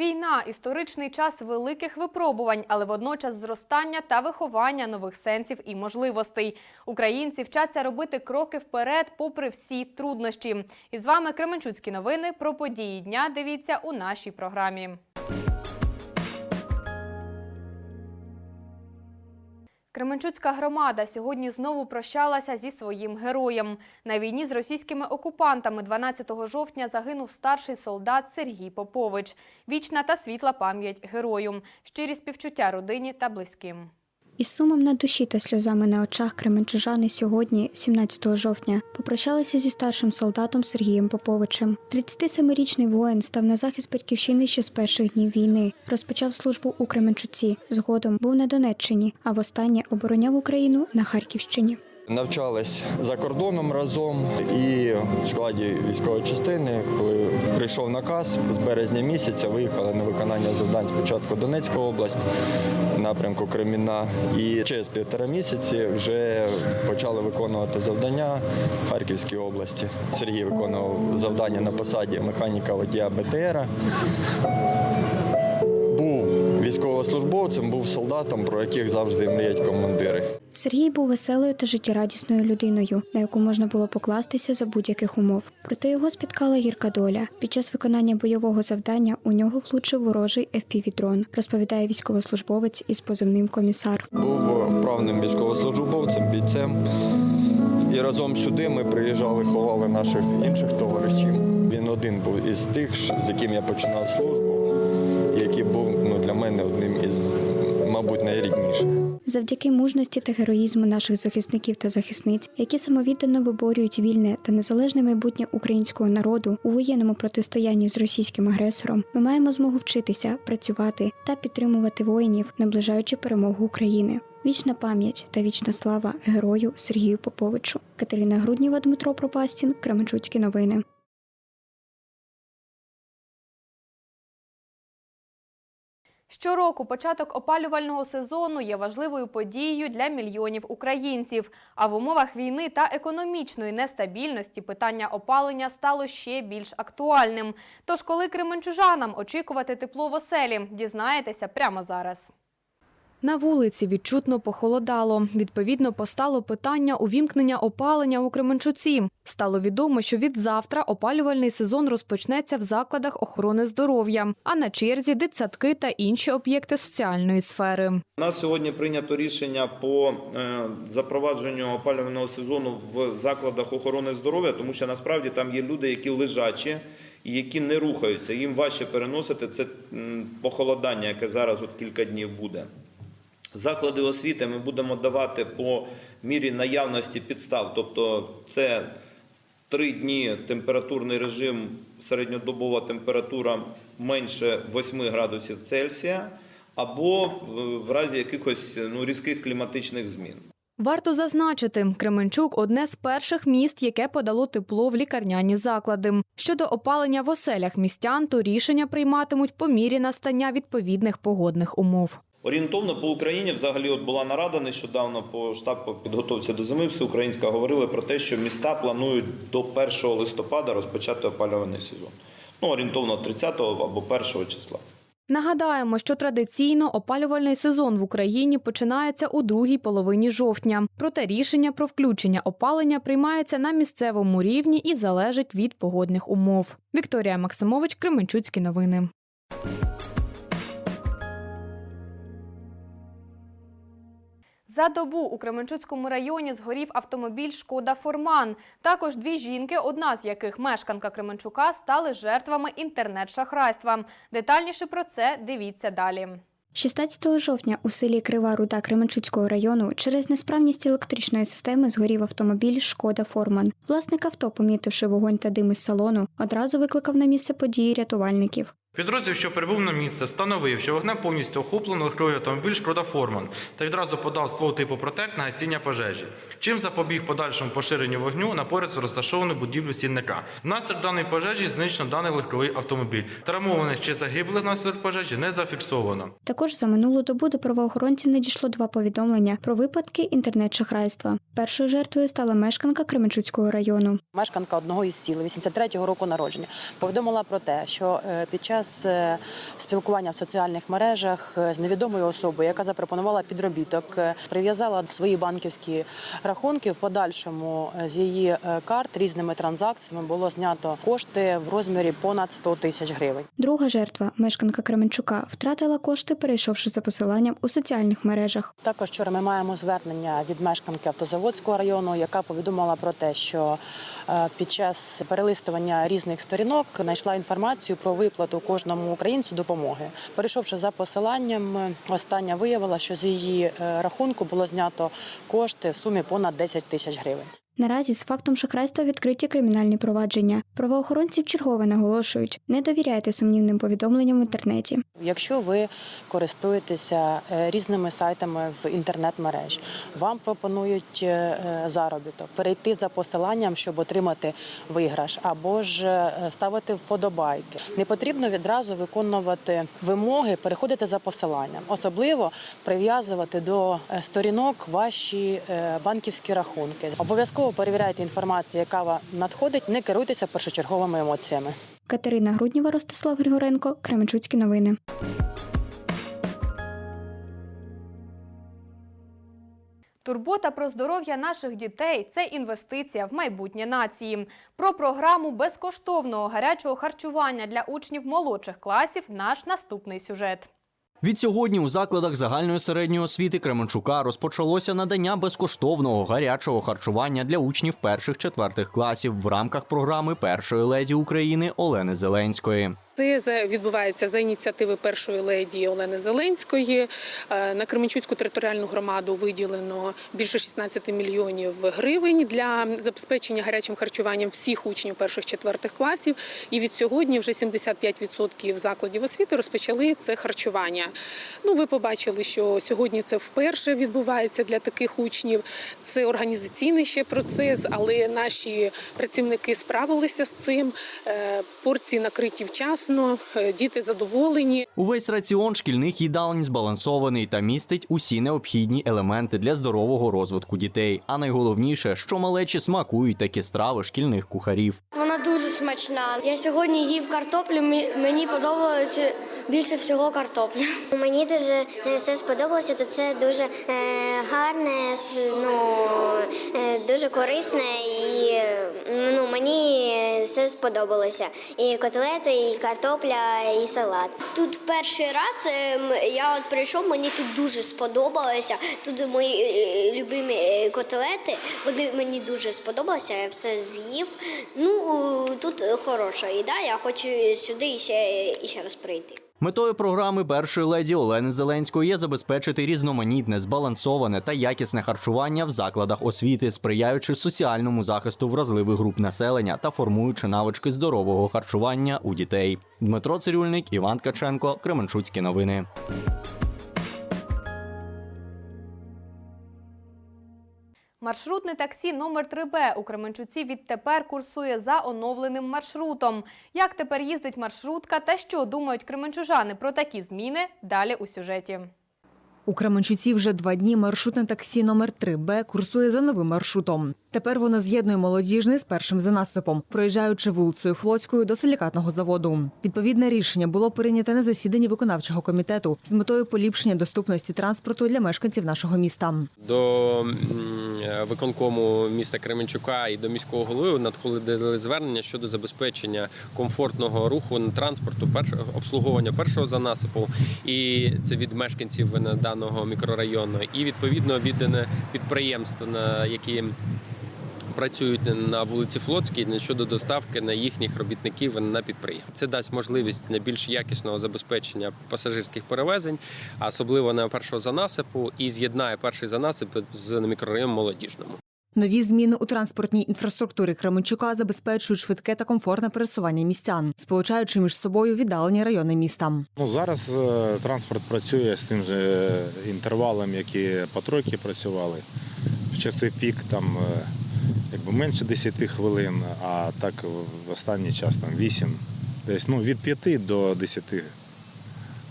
Війна історичний час великих випробувань, але водночас зростання та виховання нових сенсів і можливостей. Українці вчаться робити кроки вперед, попри всі труднощі. І з вами Кременчуцькі новини про події дня. Дивіться у нашій програмі. Кременчуцька громада сьогодні знову прощалася зі своїм героєм. На війні з російськими окупантами 12 жовтня загинув старший солдат Сергій Попович. Вічна та світла пам'ять герою. Щирі співчуття родині та близьким. Із сумом на душі та сльозами на очах кременчужани сьогодні, 17 жовтня, попрощалися зі старшим солдатом Сергієм Поповичем. 37-річний воїн став на захист батьківщини ще з перших днів війни. Розпочав службу у Кременчуці. Згодом був на Донеччині, а востаннє обороняв Україну на Харківщині. Навчались за кордоном разом і в складі військової частини, коли прийшов наказ з березня місяця, виїхали на виконання завдань спочатку Донецька область, напрямку Креміна. І через півтора місяці вже почали виконувати завдання в Харківській області. Сергій виконував завдання на посаді механіка водія БТРа. Був військовослужбовцем, був солдатом, про яких завжди мріють командири. Сергій був веселою та життєрадісною людиною, на яку можна було покластися за будь-яких умов. Проте його спіткала гірка доля. Під час виконання бойового завдання у нього влучив ворожий FPV-дрон, розповідає військовослужбовець із позивним комісар. Був вправним військовослужбовцем, бійцем. І разом сюди ми приїжджали, ховали наших інших товаришів. Він один був із тих, з яким я починав службу, мабуть, найрідніших. Завдяки мужності та героїзму наших захисників та захисниць, які самовіддано виборюють вільне та незалежне майбутнє українського народу у воєнному протистоянні з російським агресором, ми маємо змогу вчитися, працювати та підтримувати воїнів, наближаючи перемогу України. Вічна пам'ять та вічна слава герою Сергію Поповичу. Катерина Грудніва, Дмитро Пропастін, Кременчуцькі новини. Щороку початок опалювального сезону є важливою подією для мільйонів українців. А в умовах війни та економічної нестабільності питання опалення стало ще більш актуальним. Тож, коли кременчужанам очікувати тепло в оселі, дізнаєтеся прямо зараз. На вулиці відчутно похолодало. Відповідно, постало питання увімкнення опалення у Кременчуці. Стало відомо, що від завтра опалювальний сезон розпочнеться в закладах охорони здоров'я, а на черзі дитсадки та інші об'єкти соціальної сфери. Нас сьогодні прийнято рішення по е, запровадженню опалювального сезону в закладах охорони здоров'я, тому що насправді там є люди, які лежачі і які не рухаються. Їм важче переносити це похолодання, яке зараз от кілька днів буде. Заклади освіти ми будемо давати по мірі наявності підстав, тобто це три дні температурний режим, середньодобова температура менше 8 градусів Цельсія, або в- в разі якихось ну, різких кліматичних змін. Варто зазначити, Кременчук одне з перших міст, яке подало тепло в лікарняні заклади. Щодо опалення в оселях містян, то рішення прийматимуть по мірі настання відповідних погодних умов. Орієнтовно по Україні взагалі от була нарада нещодавно по штаб по підготовці до зими всеукраїнська говорили про те, що міста планують до 1 листопада розпочати опалювальний сезон. Ну, орієнтовно 30 або 1 числа. Нагадаємо, що традиційно опалювальний сезон в Україні починається у другій половині жовтня. Проте рішення про включення опалення приймається на місцевому рівні і залежить від погодних умов. Вікторія Максимович, Кременчуцькі новини. За добу у Кременчуцькому районі згорів автомобіль «Шкода Форман». Також дві жінки, одна з яких мешканка Кременчука, стали жертвами інтернет-шахрайства. Детальніше про це дивіться далі. 16 жовтня у селі Крива Руда Кременчуцького району через несправність електричної системи згорів автомобіль Шкода Форман. Власник авто, помітивши вогонь та дим із салону, одразу викликав на місце події рятувальників. Підрозділ, що прибув на місце, встановив, що вогнем повністю охоплено легковий автомобіль Шкода Форман та відразу подав ствол типу протек на гасіння пожежі, чим запобіг подальшому поширенню вогню на поряд розташовану будівлю сінника. Внаслідок даної пожежі знищено даний легковий автомобіль. Травмованих чи загиблих внаслідок пожежі не зафіксовано. Також за минулу добу до правоохоронців надійшло два повідомлення про випадки інтернет-шахрайства. Першою жертвою стала мешканка Кременчуцького району. Мешканка одного із сіл 83-го року народження повідомила про те, що е, під час час е, спілкування в соціальних мережах е, з невідомою особою, яка запропонувала підробіток, е, прив'язала свої банківські рахунки. В подальшому з її карт різними транзакціями було знято кошти в розмірі понад 100 тисяч гривень. Друга жертва, мешканка Кременчука, втратила кошти, перейшовши за посиланням у соціальних мережах. Також вчора ми маємо звернення від мешканки Автозаводського району, яка повідомила про те, що під час перелистування різних сторінок знайшла інформацію про виплату кожному українцю допомоги. Перейшовши за посиланням, остання виявила, що з її е, рахунку було знято кошти в сумі понад 10 тисяч гривень. Наразі з фактом шахрайства відкриті кримінальні провадження. Правоохоронці вчергове наголошують: не довіряйте сумнівним повідомленням в інтернеті. Якщо ви користуєтеся е, різними сайтами в інтернет-мереж, вам пропонують е, заробіток, перейти за посиланням, щоб отримати виграш, або ж е, ставити вподобайки. Не потрібно відразу виконувати вимоги, переходити за посиланням, особливо прив'язувати до е, сторінок ваші е, банківські рахунки. Обов'язково перевіряйте інформацію, яка вам надходить, не керуйтеся першочерговими емоціями. Катерина Грудніва, Ростислав Григоренко, Кременчуцькі новини. Турбота про здоров'я наших дітей це інвестиція в майбутнє нації. Про програму безкоштовного гарячого харчування для учнів молодших класів наш наступний сюжет. Відсьогодні у закладах загальної середньої освіти Кременчука розпочалося надання безкоштовного гарячого харчування для учнів перших-четвертих класів в рамках програми першої леді України Олени Зеленської. Це відбувається за ініціативи першої леді Олени Зеленської. Е, На Кременчуцьку територіальну громаду виділено більше 16 мільйонів гривень для забезпечення гарячим харчуванням всіх учнів перших-четвертих класів. І від сьогодні вже 75% закладів освіти розпочали це харчування. Ну, ви побачили, що сьогодні це вперше відбувається для таких учнів. Це організаційний ще процес, але наші працівники справилися з цим. Е, Порції накриті вчасно, е, діти задоволені. Увесь раціон шкільних їдалень збалансований та містить усі необхідні елементи для здорового розвитку дітей. А найголовніше, що малечі смакують такі страви шкільних кухарів. Вона дуже смачна. Я сьогодні їв картоплю. мі- Мені подобається більше всього картопля. Мені дуже е, все сподобалося, то це дуже е, гарне, ну, е, дуже корисне і ну, мені все сподобалося. І котлети, і картопля, і салат. Тут перший раз е, я от прийшов, мені тут дуже сподобалося. Тут мої е, любимі е, котлети. Вони мені дуже сподобалися. Я все з'їв. Ну тут хороша їда. Я хочу сюди ще, ще раз прийти. Метою програми першої леді Олени Зеленської є забезпечити різноманітне, збалансоване та якісне харчування в закладах освіти, сприяючи соціальному захисту вразливих груп населення та формуючи навички здорового харчування у дітей. Дмитро Цирюльник, Іван Ткаченко, Кременчуцькі новини. Маршрутне таксі номер 3Б у Кременчуці відтепер курсує за оновленим маршрутом. Як тепер їздить маршрутка та що думають кременчужани про такі зміни? Далі у сюжеті. У Кременчуці вже два дні маршрутне таксі номер 3Б курсує за новим маршрутом. Тепер воно з'єднує молодіжний з першим за насипом, проїжджаючи вулицею Флотською до силікатного заводу. Відповідне рішення було прийнято на засіданні виконавчого комітету з метою поліпшення доступності транспорту для мешканців нашого міста. До виконкому міста Кременчука і до міського голови надходили звернення щодо забезпечення комфортного руху на транспорту, першого обслуговування першого занасипу, і це від мешканців даного мікрорайону, і відповідно від підприємств, які працюють на вулиці Флотській щодо доставки на їхніх робітників на підприємство. Це дасть можливість більш якісного забезпечення пасажирських перевезень, особливо на першого занасипу, і з'єднає перший занасип з мікрорайоном молодіжному. Нові зміни у транспортній інфраструктурі Кременчука забезпечують швидке та комфортне пересування містян, сполучаючи між собою віддалені райони міста. Ну, зараз е, транспорт працює з тим же інтервалом, які по тройки працювали. В часи пік там е, якби менше 10 хвилин, а так в останній час там 8, десь ну, від 5 до 10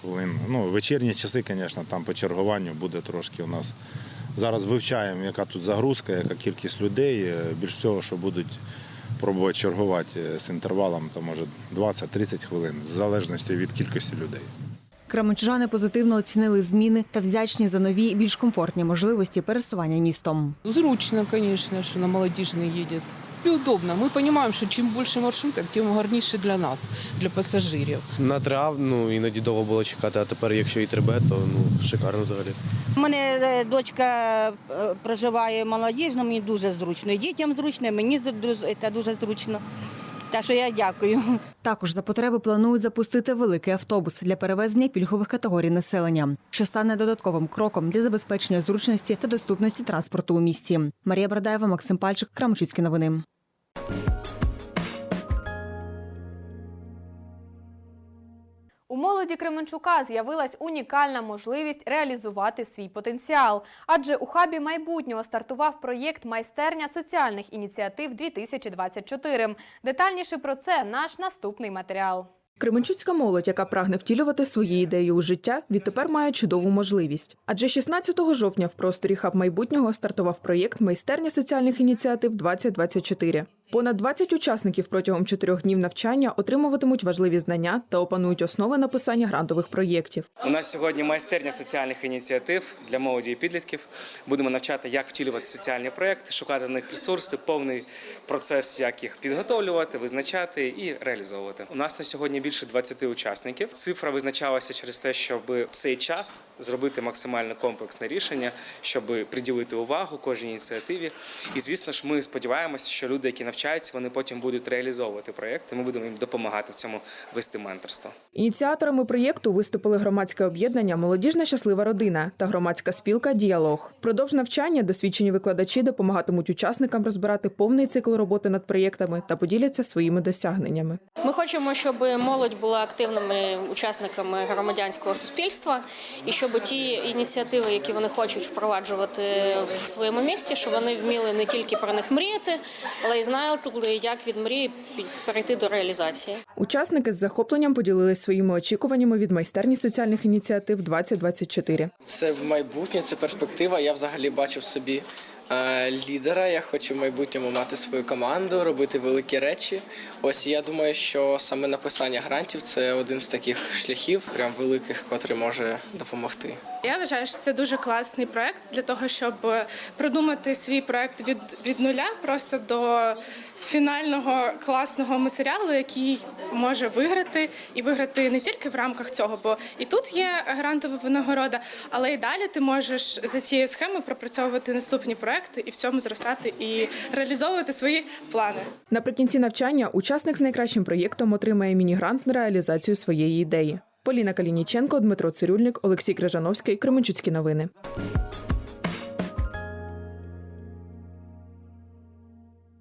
хвилин. Ну, вечірні часи, звісно, там по чергуванню буде трошки у нас. Зараз вивчаємо, яка тут загрузка, яка кількість людей. Е, Більш всього, що будуть пробувати чергувати е, з інтервалом, то може 20-30 хвилин, в залежності від кількості людей. Кременчужани позитивно оцінили зміни та вдячні за нові більш комфортні можливості пересування містом. Зручно, конечно, что на молодежный едет. И удобно. Мы понимаем, что чим більше маршруток, тим гарніше для нас, для пасажирів. На трав, ну іноді довго було чекати, а тепер, якщо і трибе, то ну шикарно взагалі. У мене е, дочка е, проживає молодіжно, мені дуже зручно. І дітям зручно, і мені це дуже зручно. Так що я дякую. Також за потреби планують запустити великий автобус для перевезення пільгових категорій населення, що стане додатковим кроком для забезпечення зручності та доступності транспорту у місті. Марія Брадаєва, Максим Пальчик, Крамчуцькі новини. У молоді Кременчука з'явилась унікальна можливість реалізувати свій потенціал. Адже у хабі майбутнього стартував проєкт Майстерня соціальних ініціатив 2024. Детальніше про це наш наступний матеріал. Кременчуцька молодь, яка прагне втілювати свої ідеї у життя, відтепер має чудову можливість. Адже 16 жовтня в просторі хаб майбутнього стартував проєкт Майстерня соціальних ініціатив 2024. Понад 20 учасників протягом чотирьох днів навчання отримуватимуть важливі знання та опанують основи написання грантових проєктів. У нас сьогодні майстерня соціальних ініціатив для молоді і підлітків. Будемо навчати, як втілювати соціальні проекти, шукати на них ресурси, повний процес, як їх підготовлювати, визначати і реалізовувати. У нас на сьогодні більше 20 учасників. Цифра визначалася через те, щоб цей час зробити максимально комплексне рішення, щоб приділити увагу кожній ініціативі. І звісно ж, ми сподіваємося, що люди, які навчаються, вони потім будуть реалізовувати проекти. Ми будемо їм допомагати в цьому вести менторство. Ініціаторами проєкту виступили громадське об'єднання Молодіжна щаслива родина та громадська спілка Діалог. Продовж навчання досвідчені викладачі допомагатимуть учасникам розбирати повний цикл роботи над проєктами та поділяться своїми досягненнями. Ми хочемо, щоб молодь була активними учасниками громадянського суспільства, і щоб ті ініціативи, які вони хочуть впроваджувати в своєму місті, щоб вони вміли не тільки про них мріяти, але й знали, як від мрії перейти до реалізації. Учасники з захопленням поділились своїми очікуваннями від майстерні соціальних ініціатив 2024. Це в майбутнє, це перспектива. Я взагалі бачив собі лідера. Я хочу в майбутньому мати свою команду, робити великі речі. Ось я думаю, що саме написання грантів це один з таких шляхів, прям великих, котрий може допомогти. Я вважаю, що це дуже класний проект для того, щоб продумати свій проект від, від нуля просто до фінального класного матеріалу, який може виграти і виграти не тільки в рамках цього, бо і тут є грантова винагорода, але й далі ти можеш за цією схемою пропрацьовувати наступні проекти і в цьому зростати і реалізовувати свої плани. Наприкінці навчання учасник з найкращим проєктом отримає міні-грант на реалізацію своєї ідеї. Поліна Калініченко, Дмитро Цирюльник, Олексій Крижановський, Кременчуцькі новини. –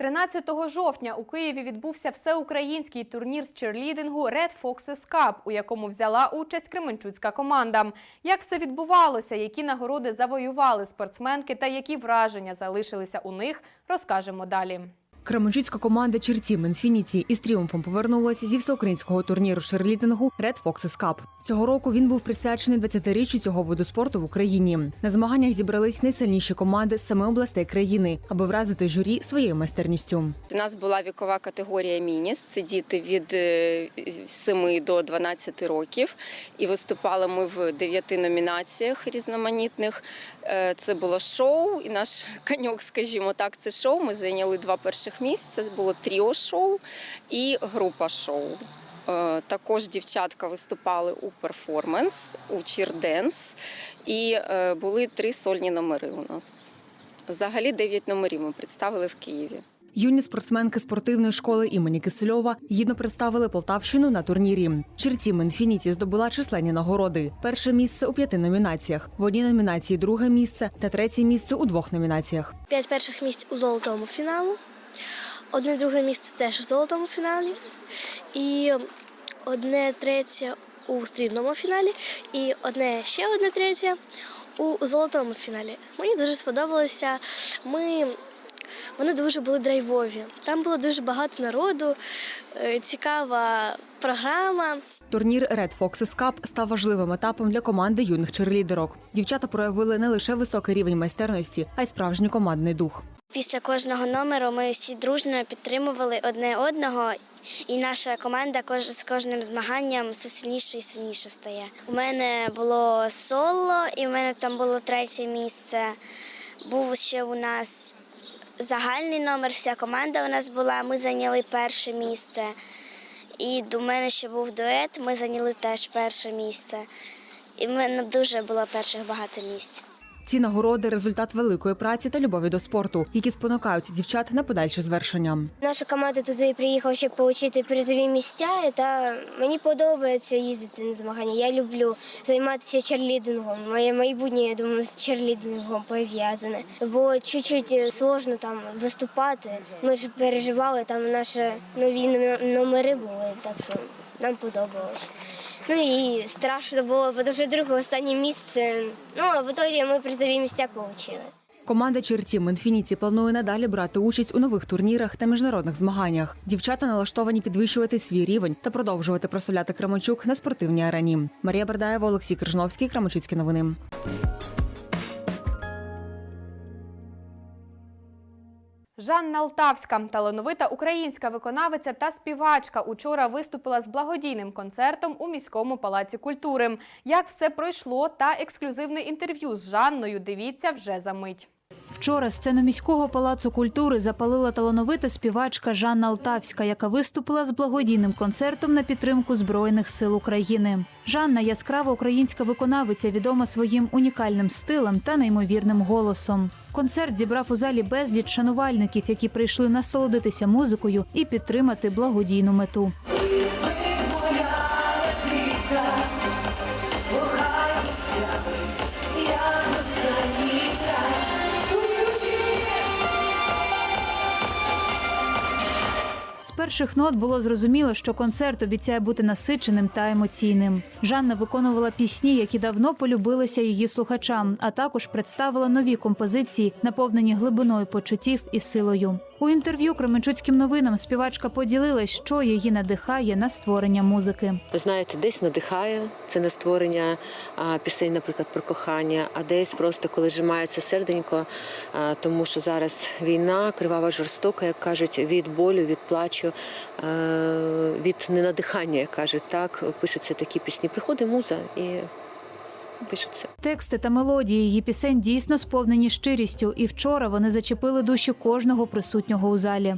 13 жовтня у Києві відбувся всеукраїнський турнір з черлідингу Red Foxes Cup, у якому взяла участь кременчуцька команда. Як все відбувалося, які нагороди завоювали спортсменки та які враження залишилися у них, розкажемо далі. Кременчуцька команда Чертім Інфініті із тріумфом повернулася зі всеукраїнського турніру шерлітингу Red Foxes Cup. Цього року він був присвячений 20-річчю цього виду спорту в Україні. На змаганнях зібрались найсильніші команди з семи областей країни, аби вразити журі своєю майстерністю. У нас була вікова категорія Мініс. Це діти від е, 7 до 12 років. І виступали ми в дев'яти номінаціях різноманітних. Е, Це було шоу, і наш коньок, скажімо так, це шоу. Ми зайняли два перших місця. Це було тріо шоу і група шоу. Е, Також дівчатка виступали у перформанс, у чірденс, і е, були три сольні номери у нас. Взагалі дев'ять номерів ми представили в Києві. Юні спортсменки спортивної школи імені Кисельова гідно представили Полтавщину на турнірі. Чертім Інфініті здобула численні нагороди. Перше місце у п'яти номінаціях. В одній номінації друге місце та третє місце у двох номінаціях. П'ять перших місць у золотому фіналу, одне друге місце теж у золотому фіналі, і одне третє у стрібному фіналі, і одне ще одне третє у золотому фіналі. Мені дуже сподобалося. Ми вони дуже були драйвові. Там було дуже багато народу, е, цікава програма. Турнір Red Foxes Cup став важливим етапом для команди юних черлідерок. Дівчата проявили не лише високий рівень майстерності, а й справжній командний дух. Після кожного номеру ми всі дружно підтримували одне одного, і наша команда кож- з кожним змаганням все сильніше і сильніше стає. У мене було соло, і в мене там було третє місце. Був ще у нас загальний номер, вся команда у нас була. Ми зайняли перше місце. І до мене ще був дует, ми зайняли теж перше місце. І в мене дуже було перших багато місць. Ці нагороди результат великої праці та любові до спорту, які спонукають дівчат на подальше звершення. Наша команда туди приїхала, щоб отримати призові місця, та мені подобається їздити на змагання. Я люблю займатися черлідингом. Моє майбутнє, я думаю, з черлідингом пов'язане. Бо чуть-чуть сложно там виступати. Ми ж переживали, там наші нові номери були, так що нам подобалось. Ну і страшно було, бо вже друге останнє місце. Ну а в ітогі ми призові місця отримали. Команда Чертім Інфініті планує надалі брати участь у нових турнірах та міжнародних змаганнях. Дівчата налаштовані підвищувати свій рівень та продовжувати прославляти Кременчук на спортивній арені. Марія Бердаєва, Олексій Крижновський, Кременчуцькі новини. Жанна Алтавська, талановита українська виконавиця та співачка, учора виступила з благодійним концертом у міському палаці культури. Як все пройшло та ексклюзивне інтерв'ю з Жанною, дивіться вже за мить. Вчора сцену міського палацу культури запалила талановита співачка Жанна Алтавська, яка виступила з благодійним концертом на підтримку Збройних сил України. Жанна яскрава українська виконавиця, відома своїм унікальним стилем та неймовірним голосом. Концерт зібрав у залі безліч шанувальників, які прийшли насолодитися музикою і підтримати благодійну мету. Перших нот було зрозуміло, що концерт обіцяє бути насиченим та емоційним. Жанна виконувала пісні, які давно полюбилися її слухачам, а також представила нові композиції, наповнені глибиною почуттів і силою. У інтерв'ю Кременчуцьким новинам співачка поділилась, що її надихає на створення музики. Знаєте, десь надихає це на створення пісень, наприклад, про кохання, а десь просто коли зжимається серденько, тому що зараз війна, кривава жорстока, як кажуть, від болю, від плачу, від ненадихання, як кажуть, так пишуться такі пісні. Приходить муза і пишеться. Тексти та мелодії її пісень дійсно сповнені щирістю, і вчора вони зачепили душі кожного присутнього у залі.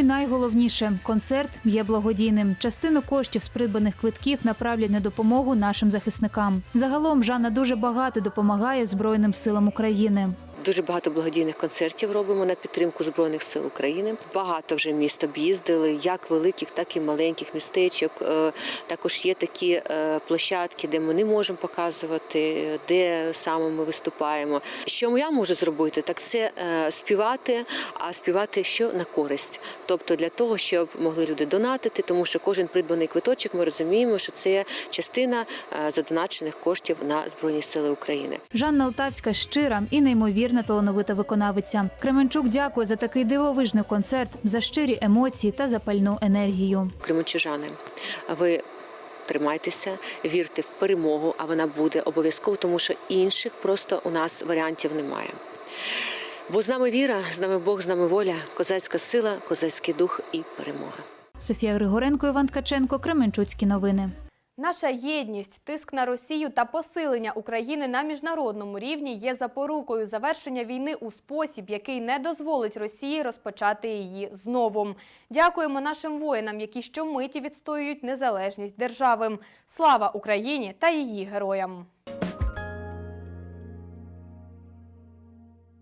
І найголовніше концерт є благодійним. Частину коштів з придбаних квитків направлять на допомогу нашим захисникам. Загалом Жанна дуже багато допомагає Збройним силам України. Дуже багато благодійних концертів робимо на підтримку збройних сил України. Багато вже міст об'їздили, як великих, так і маленьких містечок. Е, Також є такі е, площадки, де ми не можемо показувати, де саме ми виступаємо. Що я можу зробити, так це е, співати, а співати що на користь, тобто для того, щоб могли люди донатити, тому що кожен придбаний квиточок, ми розуміємо, що це частина задоначених коштів на збройні сили України. Жанна Алтавська щира і неймовірна талановита виконавиця. Кременчук дякує за такий дивовижний концерт, за щирі емоції та запальну енергію. Кременчужани, ви тримайтеся, вірте в перемогу, а вона буде обов'язково, тому що інших просто у нас варіантів немає. Бо з нами віра, з нами Бог, з нами воля, козацька сила, козацький дух і перемога. Софія Григоренко, Іван Ткаченко, Кременчуцькі новини. Наша єдність, тиск на Росію та посилення України на міжнародному рівні є запорукою завершення війни у спосіб, який не дозволить Росії розпочати її знову. Дякуємо нашим воїнам, які щомиті відстоюють незалежність держави. Слава Україні та її героям!